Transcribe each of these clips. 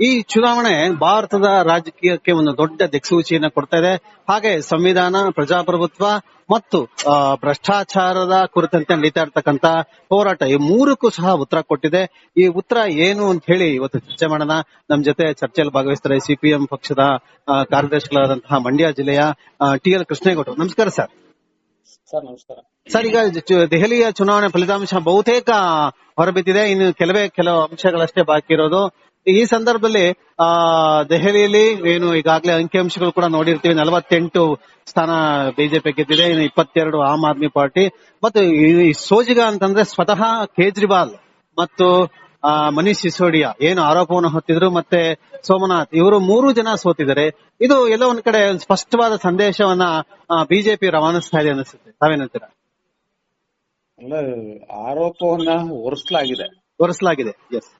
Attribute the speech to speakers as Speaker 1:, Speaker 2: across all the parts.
Speaker 1: ಈ ಚುನಾವಣೆ ಭಾರತದ ರಾಜಕೀಯಕ್ಕೆ ಒಂದು ದೊಡ್ಡ ದಿಕ್ಸೂಚಿಯನ್ನು ಕೊಡ್ತಾ ಇದೆ. ಹಾಗೆ ಸಂವಿಧಾನ ಪ್ರಜಾಪ್ರಭುತ್ವ ಮತ್ತು ಭ್ರಷ್ಟಾಚಾರದ ಕುರಿತಂತೆ ನಡೀತಾ ಇರ್ತಕ್ಕಂತ ಹೋರಾಟ ಈ ಮೂರಕ್ಕೂ ಸಹ ಉತ್ತರ ಕೊಟ್ಟಿದೆ. ಈ ಉತ್ತರ ಏನು ಅಂತ ಹೇಳಿ ಇವತ್ತು ಚರ್ಚೆ ಮಾಡೋಣ. ನಮ್ ಜೊತೆ ಚರ್ಚೆಯಲ್ಲಿ ಭಾಗವಹಿಸ್ತಾರೆ ಸಿಪಿಎಂ ಪಕ್ಷದ ಕಾರ್ಯದರ್ಶಿಗಳಾದಂತಹ ಮಂಡ್ಯ ಜಿಲ್ಲೆಯ ಟಿ ಎಲ್ ಕೃಷ್ಣೇಗೌಡರು. ನಮಸ್ಕಾರ ಸರ್.
Speaker 2: ಸರ್ ನಮಸ್ಕಾರ.
Speaker 1: ಸರ್ ಈಗ ದೆಹಲಿಯ ಚುನಾವಣೆ ಫಲಿತಾಂಶ ಬಹುತೇಕ ಹೊರಬಿದ್ದಿದೆ. ಇನ್ನು ಕೆಲವೇ ಕೆಲವು ಅಂಶಗಳಷ್ಟೇ ಬಾಕಿ ಇರೋದು. ಈ ಸಂದರ್ಭದಲ್ಲಿ ಆ ದೆಹಲಿಯಲ್ಲಿ ಏನು ಈಗಾಗಲೇ ಅಂಕಿಅಂಶಗಳು ಕೂಡ ನೋಡಿರ್ತೀವಿ. ನಲವತ್ತೆಂಟು ಸ್ಥಾನ ಬಿಜೆಪಿ ಗೆದ್ದಿದೆ ಇನ್ನು ಇಪ್ಪತ್ತೆರಡು ಆಮ್ ಆದ್ಮಿ ಪಾರ್ಟಿ. ಮತ್ತು ಈ ಸೋಜಿಗ ಅಂತಂದ್ರೆ ಸ್ವತಃ ಕೇಜ್ರಿವಾಲ್ ಮತ್ತು ಆ, ಮನೀಶ್ ಸಿಸೋಡಿಯಾ. ಏನು ಆರೋಪವನ್ನು ಹೊತ್ತಿದ್ರು ಮತ್ತೆ ಸೋಮನಾಥ್ ಇವರು ಮೂರು ಜನ ಸೋತಿದ್ದಾರೆ. ಇದು ಎಲ್ಲ ಒಂದ್ ಕಡೆ ಒಂದು ಸ್ಪಷ್ಟವಾದ ಸಂದೇಶವನ್ನ ಬಿಜೆಪಿ ರವಾನಿಸ್ತಾ ಇದೆ ಅನಿಸುತ್ತೆ ತಾವೇನಂತೀರಾ
Speaker 2: ಅಲ್ಲ ಆರೋಪವನ್ನ ಹೊರಿಸಲಾಗಿದೆ.
Speaker 1: ಒರೆಸಲಾಗಿದೆ ಎಸ್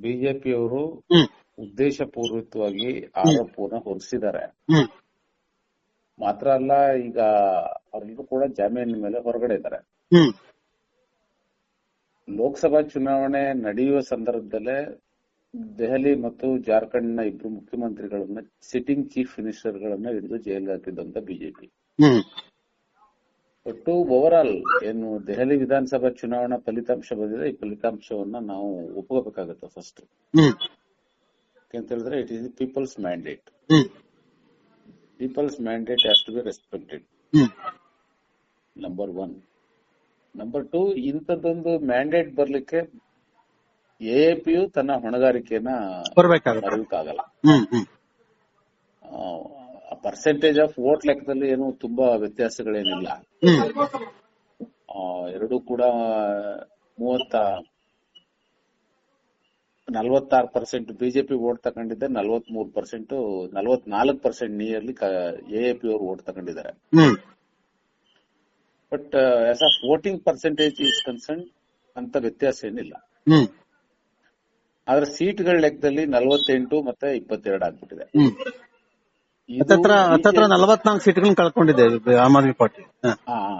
Speaker 2: ಬಿಜೆಪಿಯವರು
Speaker 1: ಅವರು
Speaker 2: ಉದ್ದೇಶ ಪೂರ್ವಕವಾಗಿ ಆರೋಪವನ್ನ ಹೊರಿಸಿದ್ದಾರೆ. ಮಾತ್ರ ಅಲ್ಲ ಈಗ ಅವರೆಲ್ಲರೂ ಕೂಡ ಜಾಮೀನಿನ ಮೇಲೆ ಹೊರಗಡೆ ಇದ್ದಾರೆ. ಲೋಕಸಭಾ ಚುನಾವಣೆ ನಡೆಯುವ ಸಂದರ್ಭದಲ್ಲೇ ದೆಹಲಿ ಮತ್ತು ಜಾರ್ಖಂಡ್ನ ಇಬ್ರು ಮುಖ್ಯಮಂತ್ರಿಗಳನ್ನ ಸಿಟ್ಟಿಂಗ್ ಚೀಫ್ ಮಿನಿಸ್ಟರ್ ಗಳನ್ನ ಹಿಡಿದು ಜೈಲ್ಗೆ ಹಾಕಿದ್ದಂತ ಬಿಜೆಪಿ. ಒಟ್ಟು ಓವರ್ ಆಲ್ ಏನು ದೆಹಲಿ ವಿಧಾನಸಭಾ ಚುನಾವಣಾ ಫಲಿತಾಂಶ ಬಂದಿದೆ ಈ ಫಲಿತಾಂಶವನ್ನ ನಾವು ಒಪ್ಕೋಬೇಕಾಗತ್ತೆ ಫಸ್ಟ್ ಅಂತ ಹೇಳಿದ್ರೆ it is people's mandate people's mandate has to be respected number one number two ಇಂಥದ್ದೊಂದು ಮ್ಯಾಂಡೇಟ್ ಬರ್ಲಿಕ್ಕೆ ಎಎಪಿಯು ತನ್ನ ಹೊಣೆಗಾರಿಕೆಯನ್ನ
Speaker 1: ಬರಬೇಕಾಗಲ್ಲ
Speaker 2: ಮರೆಯೋಕ್ಕಾಗಲ್ಲ. ಪರ್ಸೆಂಟೇಜ್ ಆಫ್ ವೋಟ್ ಲೆಕ್ಕದಲ್ಲಿ ಏನು ತುಂಬಾ ವ್ಯತ್ಯಾಸಗಳೇನಿಲ್ಲ. ಎರಡು ಕೂಡ ಮೂವತ್ತ ನಲವತ್ತಾರು ಪರ್ಸೆಂಟ್ ಬಿಜೆಪಿ ವೋಟ್ ತಗೊಂಡಿದ್ದೆ ನಲವತ್ ಮೂರು ಪರ್ಸೆಂಟ್ ನಲವತ್ನಾಲ್ಕು ಪರ್ಸೆಂಟ್ ನಿಯರ್ಲಿ ಎಎಪಿ ಅವರು ವೋಟ್ ತಗೊಂಡಿದ್ದಾರೆ. But as of voting percentage is concern ಅಂತ ವ್ಯತ್ಯಾಸ ಏನಿಲ್ಲ. ಆದ್ರೆ ಸೀಟ್ಗಳ ಲೆಕ್ಕದಲ್ಲಿ ನಲವತ್ತೆಂಟು ಮತ್ತೆ ಇಪ್ಪತ್ತೆರಡು ಆಗ್ಬಿಟ್ಟಿದೆ.
Speaker 1: ಹತ್ತತ್ರ ಹತ್ತತ್ರ ನಲವತ್ನಾಲ್ಕು ಸೀಟ್ಗಳನ್ನ ಕಳ್ಕೊಂಡಿದೆ ಆಮ್ ಆದ್ಮಿ ಪಾರ್ಟಿ. ಹ.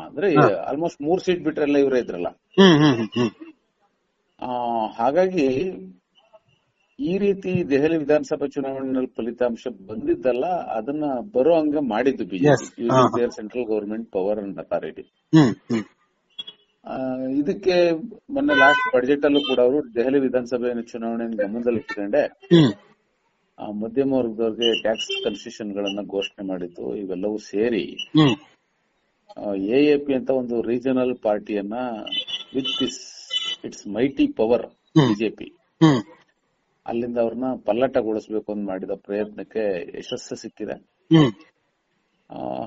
Speaker 2: ಅಂದ್ರೆ ಆಲ್ಮೋಸ್ಟ್ ಮೂರ್ ಸೀಟ್ ಬಿಟ್ರೆಲ್ಲ ಇವರೇ ಇದ್ರಲ್ಲ?
Speaker 1: ಹ್ಮ್ ಹ್ಮ್ ಹ್ಮ್ ಹ್ಮ್.
Speaker 2: ಆ, ಹಾಗಾಗಿ ಈ ರೀತಿ ದೆಹಲಿ ವಿಧಾನಸಭಾ ಚುನಾವಣೆಯಲ್ಲಿ ಫಲಿತಾಂಶ ಬಂದಿದ್ದಲ್ಲ ಅದನ್ನ ಬರೋ ಹಂಗ ಮಾಡಿದ್ದು
Speaker 1: Yes.
Speaker 2: ಬಿಜೆಪಿ
Speaker 1: ಹಾ, ಹಾ.
Speaker 2: There central government power and authority
Speaker 1: hmm hmm.
Speaker 2: ಇದಕ್ಕೆ ಮೊನ್ನೆ ಲಾಸ್ಟ್ ಬಜೆಟ್ ಅಲ್ಲೂ ಕೂಡ ಅವರು ದೆಹಲಿ ವಿಧಾನಸಭೆ ಚುನಾವಣೆಯನ್ನು ಗಮನದಲ್ಲಿ ಇಟ್ಕೊಂಡೆ
Speaker 1: ಹ್ಮ್.
Speaker 2: ಆ, ಮಧ್ಯಮ ವರ್ಗದವರಿಗೆ ಟ್ಯಾಕ್ಸ್ ಕನ್ಸೆಷನ್ ಗಳನ್ನ ಘೋಷಣೆ ಮಾಡಿದ್ದು ಇವೆಲ್ಲವೂ ಸೇರಿ
Speaker 1: ಹ್ಮ್.
Speaker 2: ಎಎಪಿ ಅಂತ ಒಂದು regional ಪಾರ್ಟಿಯನ್ನ with this it's mighty power BJP ಅಲ್ಲಿಂದ ಅವ್ರನ್ನ ಪಲ್ಲಟಗೊಳಿಸಬೇಕು ಅಂತ ಮಾಡಿದ ಪ್ರಯತ್ನಕ್ಕೆ ಯಶಸ್ಸು ಸಿಕ್ಕಿದೆ.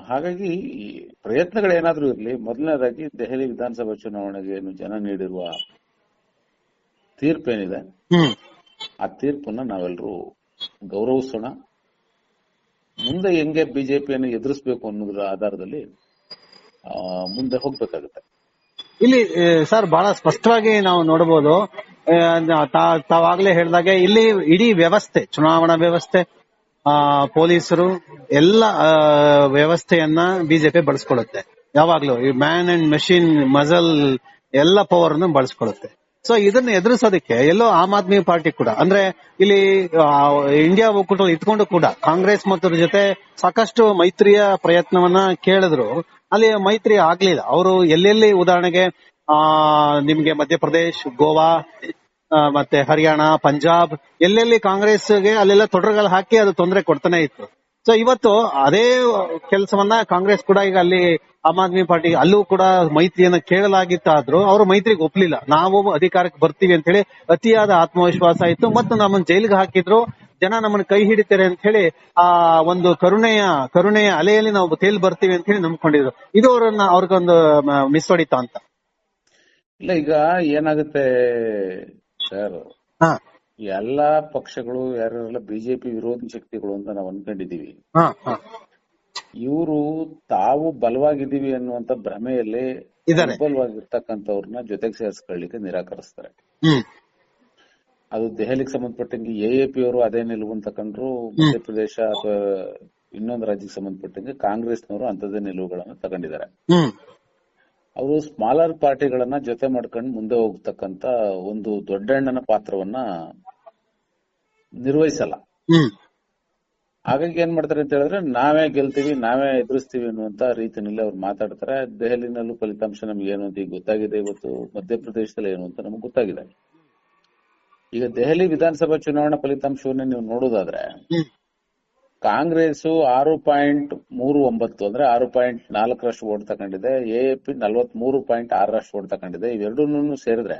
Speaker 2: ಹಾಗಾಗಿ ಈ ಪ್ರಯತ್ನಗಳೇನಾದ್ರೂ ಇರಲಿ ಮೊದಲನೇದಾಗಿ ದೆಹಲಿ ವಿಧಾನಸಭಾ ಚುನಾವಣೆಗೆ ಏನು ಜನ ನೀಡಿರುವ ತೀರ್ಪೇನಿದೆ. ಆ ತೀರ್ಪನ್ನ ನಾವೆಲ್ಲರೂ ಗೌರವಿಸೋಣ. ಮುಂದೆ ಹೆಂಗೆ ಬಿಜೆಪಿಯನ್ನು ಎದುರಿಸಬೇಕು ಅನ್ನೋದ್ರ ಆಧಾರದಲ್ಲಿ ಮುಂದೆ ಹೋಗ್ಬೇಕಾಗುತ್ತೆ.
Speaker 1: ಇಲ್ಲಿ ಸರ್, ಬಹಳ ಸ್ಪಷ್ಟವಾಗಿ ನಾವು ನೋಡಬಹುದು ತಾವಾಗ್ಲೇ ಹೇಳಿದಾಗೆ ಇಲ್ಲಿ ಇಡೀ ವ್ಯವಸ್ಥೆ, ಚುನಾವಣಾ ವ್ಯವಸ್ಥೆ ಪೊಲೀಸರು, ಎಲ್ಲ ವ್ಯವಸ್ಥೆಯನ್ನ ಬಿಜೆಪಿ ಬಳಸ್ಕೊಳ್ಳುತ್ತೆ. ಯಾವಾಗ್ಲೂ ಈ ಮ್ಯಾನ್ ಅಂಡ್ ಮೆಷಿನ್, ಮಜಲ್, ಎಲ್ಲ ಪವರ್ ಅನ್ನು ಬಳಸ್ಕೊಳ್ಳುತ್ತೆ. ಸೊ ಇದನ್ನ ಎದುರಿಸೋದಕ್ಕೆ ಎಲ್ಲೋ ಆಮ್ ಆದ್ಮಿ ಪಾರ್ಟಿ ಕೂಡ. ಅಂದ್ರೆ ಇಲ್ಲಿ ಇಂಡಿಯಾ ಒಕ್ಕೂಟ ಇದ್ಕೊಂಡು ಕೂಡ ಕಾಂಗ್ರೆಸ್ ಮತ್ತು ಜೊತೆ ಸಾಕಷ್ಟು ಮೈತ್ರಿಯ ಪ್ರಯತ್ನವನ್ನ ಕೇಳಿದ್ರು. ಅಲ್ಲಿ ಮೈತ್ರಿ ಆಗ್ಲಿಲ್ಲ. ಅವರು ಎಲ್ಲೆಲ್ಲಿ ಉದಾಹರಣೆಗೆ, ಆ, ನಿಮ್ಗೆ ಮಧ್ಯಪ್ರದೇಶ್, ಗೋವಾ ಮತ್ತೆ ಹರಿಯಾಣ, ಪಂಜಾಬ್ ಎಲ್ಲೆಲ್ಲಿ ಕಾಂಗ್ರೆಸ್ಗೆ ಅಲ್ಲೆಲ್ಲ ತೊಡರುಗಳು ಹಾಕಿ ಅದು ತೊಂದರೆ ಕೊಡ್ತಾನೆ ಇತ್ತು. ಸೊ ಇವತ್ತು ಅದೇ ಕೆಲಸವನ್ನ ಕಾಂಗ್ರೆಸ್ ಕೂಡ ಈಗ ಅಲ್ಲಿ ಆಮ್ ಆದ್ಮಿ ಪಾರ್ಟಿ ಅಲ್ಲೂ ಕೂಡ ಮೈತ್ರಿಯನ್ನ ಕೇಳಲಾಗಿತ್ತಾದ್ರೂ ಅವರು ಮೈತ್ರಿಗೆ ಒಪ್ಲಿಲ್ಲ. ನಾವು ಅಧಿಕಾರಕ್ಕೆ ಬರ್ತೀವಿ ಅಂತ ಹೇಳಿ ಅತಿಯಾದ ಆತ್ಮವಿಶ್ವಾಸ ಇತ್ತು. ಮತ್ತು ನಮ್ಮನ್ನ ಜೈಲಿಗೆ ಹಾಕಿದ್ರು. ಜನ ನಮ್ಮನ್ನ ಕೈ ಹಿಡಿತಾರೆ ಅಂತ ಹೇಳಿ ಆ ಒಂದು ಕರುಣೆಯ ಕರುಣೆಯ ಅಲೆಯಲ್ಲಿ ನಾವು ತೇಲ್ ಬರ್ತೀವಿ ಅಂತ ಹೇಳಿ ನಂಬ್ಕೊಂಡಿದ್ರು. ಇದು ಅವ್ರನ್ನ ಅವ್ರಿಗೊಂದು ಮಿಸ್ ಹೊಡಿತಾ ಅಂತ.
Speaker 2: ಇಲ್ಲ ಈಗ ಏನಾಗುತ್ತೆ ಸರ್?
Speaker 1: ಹಾ.
Speaker 2: ಎಲ್ಲಾ ಪಕ್ಷಗಳು ಯಾರ್ಯಾರೆಲ್ಲ ಬಿಜೆಪಿ ವಿರೋಧಿ ಶಕ್ತಿಗಳು ಅಂತ ನಾವು ಅನ್ಕೊಂಡಿದೀವಿ ಇವ್ರು ತಾವು ಬಲವಾಗಿದ್ದೀವಿ ಅನ್ನುವಂತ ಭ್ರಮೆಯಲ್ಲಿ ಬಲವಾಗಿರ್ತಕ್ಕಂಥವ್ರನ್ನ ಜೊತೆಗೆ ಸೇರಿಸ್ಕೊಳ್ಳಿಕ್ಕೆ ನಿರಾಕರಿಸ್ತಾರೆ. ಅದು ದೆಹಲಿಗೆ ಸಂಬಂಧಪಟ್ಟಂಗೆ ಎಎಪಿ ಅವರು ಅದೇ ನಿಲುವು ತಕೊಂಡ್ರು ಮಧ್ಯಪ್ರದೇಶ ಅಥವಾ ಇನ್ನೊಂದು ರಾಜ್ಯಕ್ಕೆ ಸಂಬಂಧಪಟ್ಟಂಗೆ ಕಾಂಗ್ರೆಸ್ನವರು ಅಂತದೇ ನಿಲುವುಗಳನ್ನ ತಗೊಂಡಿದ್ದಾರೆ. ಅವರು ಸ್ಮಾಲರ್ ಪಾರ್ಟಿಗಳನ್ನ ಜೊತೆ ಮಾಡ್ಕೊಂಡು ಮುಂದೆ ಹೋಗ್ತಕ್ಕಂತ ಒಂದು ದೊಡ್ಡಣ್ಣನ ಪಾತ್ರವನ್ನ ನಿರ್ವಹಿಸಲ್ಲ. ಹಾಗಾಗಿ ಏನ್ ಮಾಡ್ತಾರೆ ಅಂತ ಹೇಳಿದ್ರೆ ನಾವೇ ಗೆಲ್ತೀವಿ ನಾವೇ ಎದುರಿಸ್ತೀವಿ ಅನ್ನುವಂತ ರೀತಿಯಲ್ಲಿ ಅವ್ರು ಮಾತಾಡ್ತಾರೆ. ದೆಹಲಿನಲ್ಲೂ ಫಲಿತಾಂಶ ನಮ್ಗೆ ಏನು ಅಂತ ಈಗ ಗೊತ್ತಾಗಿದೆ ಇವತ್ತು ಮಧ್ಯಪ್ರದೇಶದಲ್ಲಿ ಏನು ಅಂತ ನಮ್ಗೆ ಗೊತ್ತಾಗಿದೆ. ಈಗ ದೆಹಲಿ ವಿಧಾನಸಭಾ ಚುನಾವಣಾ ಫಲಿತಾಂಶವನ್ನ ನೀವು ನೋಡೋದಾದ್ರೆ ಕಾಂಗ್ರೆಸ್ ಆರು ಪಾಯಿಂಟ್ ಮೂರು ಒಂಬತ್ತು ಅಂದ್ರೆ ಆರು ಪಾಯಿಂಟ್ ನಾಲ್ಕರಷ್ಟು ಓಟ್ ತಗೊಂಡಿದೆ. ಎಎಪಿ ನಲ್ವತ್ ಮೂರು ಪಾಯಿಂಟ್ ಆರರಷ್ಟು ಓಟ್ ತಗೊಂಡಿದೆ. ಇವೆರಡೂ ಸೇರಿದ್ರೆ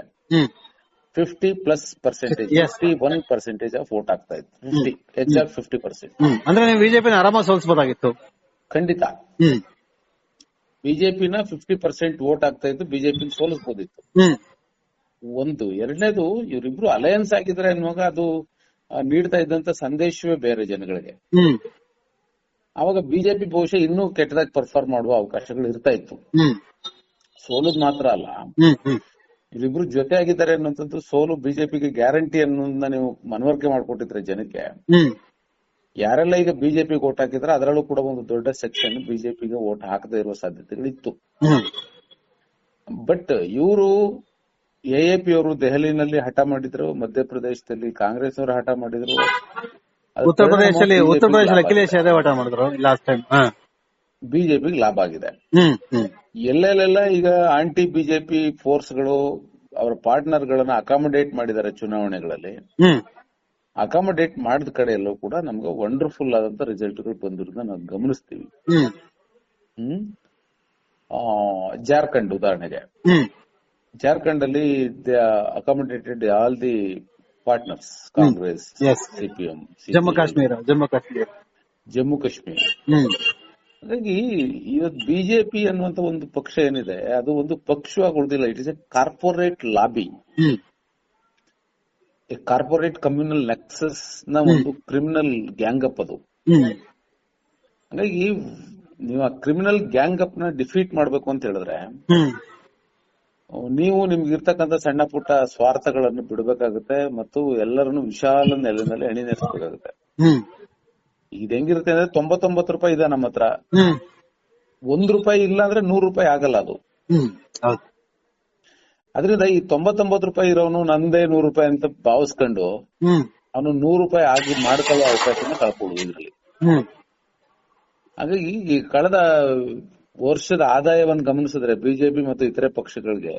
Speaker 2: fifty plus percentage. Fifty one percentage of vote ಆಗ್ತಾ ಇತ್ತು. ಫಿಫ್ಟಿ ಎಕ್ಸಾಕ್ಟ್ ಫಿಫ್ಟಿ ಪರ್ಸೆಂಟ್
Speaker 1: ಅಂದ್ರೆ ನೀವು ಬಿಜೆಪಿನ ಆರಾಮಾಗಿ ಸೋಲ್ಸ್ಬೋದಾಗಿತ್ತು?
Speaker 2: ಖಂಡಿತ.
Speaker 1: ಬಿಜೆಪಿ
Speaker 2: ಬಿಜೆಪಿನ ಫಿಫ್ಟಿ ಪರ್ಸೆಂಟ್ ವೋಟ್ ಆಗ್ತಾ ಇತ್ತು ಬಿಜೆಪಿ ಸೋಲಿಸಬಹುದಿತ್ತು ಒಂದು. ಎರಡನೇದು ಇವರಿಬ್ರು ಅಲಯನ್ಸ್ ಆಗಿದ್ರೆ ಅನ್ನುವಾಗ ಅದು ನೀಡ್ತಾ ಇದ್ದಂತ ಸಂದೇಶವೇ ಬೇರೆ ಜನಗಳಿಗೆ. ಅವಾಗ ಬಿಜೆಪಿ ಬಹುಶಃ ಇನ್ನೂ ಕೆಟ್ಟದಾಗಿ ಪರ್ಫಾರ್ಮ್ ಮಾಡುವ ಅವಕಾಶಗಳು ಇರ್ತಾ ಇತ್ತು. ಸೋಲುದ್ ಮಾತ್ರ ಅಲ್ಲ. ಇವರಿಬ್ರು ಜೊತೆ ಆಗಿದ್ದಾರೆ ಅನ್ನುವಂಥದ್ದು ಸೋಲು ಬಿಜೆಪಿಗೆ ಗ್ಯಾರಂಟಿ ಅನ್ನೋದನ್ನ ನೀವು ಮನವರಿಕೆ ಮಾಡ್ಕೊಟ್ಟಿದ್ರೆ ಜನಕ್ಕೆ. ಯಾರೆಲ್ಲ ಈಗ ಬಿಜೆಪಿ ಓಟ್ ಹಾಕಿದ್ರೆ ಅದರಲ್ಲೂ ಕೂಡ ಒಂದು ದೊಡ್ಡ ಸೆಕ್ಷನ್ ಬಿಜೆಪಿಗೆ ಓಟ್ ಹಾಕದೇ ಇರುವ ಸಾಧ್ಯತೆಗಳಿತ್ತು. ಬಟ್ ಇವರು ಎಎಪಿ ಅವರು ದೆಹಲಿನಲ್ಲಿ ಹಠ ಮಾಡಿದ್ರು ಮಧ್ಯಪ್ರದೇಶದಲ್ಲಿ ಕಾಂಗ್ರೆಸ್ ಅವರು ಹಠ ಮಾಡಿದ್ರು.
Speaker 1: ಉತ್ತರ ಪ್ರದೇಶದಲ್ಲಿ ಉತ್ತರ ಪ್ರದೇಶದಲ್ಲಿ ಅಖಿಲೇಶ್ ಯಾದವ್ ಹಠ ಮಾಡಿದ್ರು ಲಾಸ್ಟ್ ಟೈಮ್
Speaker 2: ಬಿಜೆಪಿಗೆ ಲಾಭ ಆಗಿದೆ. ಎಲ್ಲೆಲ್ಲೆಲ್ಲ ಈಗ ಆಂಟಿ ಬಿಜೆಪಿ ಫೋರ್ಸ್ಗಳು ಅವರ ಪಾರ್ಟ್ನರ್ ಗಳನ್ನ ಅಕಾಮಡೇಟ್ ಮಾಡಿದ್ದಾರೆ ಚುನಾವಣೆಗಳಲ್ಲಿ. ಅಕಾಮಡೇಟ್ ಮಾಡಿದ ಕಡೆ ಎಲ್ಲೂ ಕೂಡ ನಮ್ಗೆ ವಂಡರ್ಫುಲ್ ಆದಂತ ರಿಸಲ್ಟ್ಗಳು ಬಂದಿರೋದನ್ನ ನಾವು ಗಮನಿಸ್ತೀವಿ. ಜಾರ್ಖಂಡ್ ಉದಾಹರಣೆಗೆ. ಜಾರ್ಖಂಡ್ ಅಲ್ಲಿ accommodated all the partners Congress. CPM
Speaker 1: Jammu Kashmir Jammu Kashmir.
Speaker 2: Jammu Kashmir. ಹಾಗಾಗಿ ಇವತ್ತು ಬಿಜೆಪಿ ಅನ್ನುವಂತ ಒಂದು ಪಕ್ಷ ಏನಿದೆ ಅದು ಒಂದು ಪಕ್ಷವಾಗಿ ಉಳಿದಿಲ್ಲ. It is a corporate lobby corporate communal ನೆಕ್ಸಸ್ನ ಒಂದು ಕ್ರಿಮಿನಲ್ ಗ್ಯಾಂಗ್ ಅಪ್ ಅದು ಹಾಗಾಗಿ ನೀವು ಆ ಕ್ರಿಮಿನಲ್ ಗ್ಯಾಂಗ್ ಅಪ್ನ ಡಿಫೀಟ್ ಮಾಡ್ಬೇಕು ಅಂತ ಹೇಳಿದ್ರೆ ನೀವು ನಿಮ್ಗೆ ಇರತಕ್ಕಂತ ಸಣ್ಣ ಪುಟ್ಟ ಸ್ವಾರ್ಥಗಳನ್ನು ಬಿಡಬೇಕಾಗುತ್ತೆ ಮತ್ತು ಎಲ್ಲರನ್ನು ವಿಶಾಲ ನೆಲೆನಲ್ಲಿ ಎಣಿನೇರಿಸಬೇಕಾಗುತ್ತೆ ಇದು ಹೆಂಗಿರುತ್ತೆ ಅಂದ್ರೆ ತೊಂಬತ್ತೊಂಬತ್ತು ರೂಪಾಯಿ ಇದೆ ನಮ್ಮ ಹತ್ರ. ಒಂದ್ ರೂಪಾಯಿ ಇಲ್ಲ ಅಂದ್ರೆ ನೂರ್ ರೂಪಾಯಿ ಆಗಲ್ಲ ಅದು. ಅದರಿಂದ ಈ ತೊಂಬತ್ತೊಂಬತ್ತು ರೂಪಾಯಿ ಇರೋನು ನಂದೇ ನೂರ್ ರೂಪಾಯಿ ಅಂತ ಭಾವಿಸ್ಕೊಂಡು ಅವನು ನೂರ್ ರೂಪಾಯಿ ಆಗಿ ಮಾಡ್ಕೊಳ್ಳೋ ಅವಕಾಶನ ಕಳ್ಕೊಳ್ಳೋದು ಇದ್ರಲ್ಲಿ. ಹಾಗಾಗಿ ಈ ಕಳೆದ ವರ್ಷದ ಆದಾಯವನ್ನು ಗಮನಿಸಿದ್ರೆ ಬಿಜೆಪಿ ಮತ್ತು ಇತರೆ ಪಕ್ಷಗಳಿಗೆ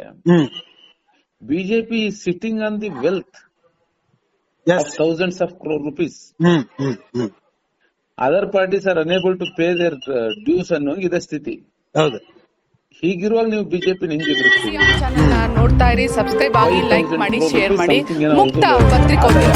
Speaker 2: BJP sitting on the wealth
Speaker 1: as
Speaker 2: thousands of crore rupees other parties are unable to pay their dues ಅನ್ನೋ ಇದೆ ಸ್ಥಿತಿ.
Speaker 1: ಹೌದು.
Speaker 2: ಹೀಗಿರುವಾಗ ನೀವು ಬಿಜೆಪಿ
Speaker 3: ನೋಡ್ತಾ ಇರಿ ಸಬ್ಸ್ಕ್ರೈಬ್ ಆಗಿ ಲೈಕ್ ಮಾಡಿ ಶೇರ್ ಮಾಡಿ. ಮುಕ್ತ ಪತ್ರಿಕೋದ್ಯಮ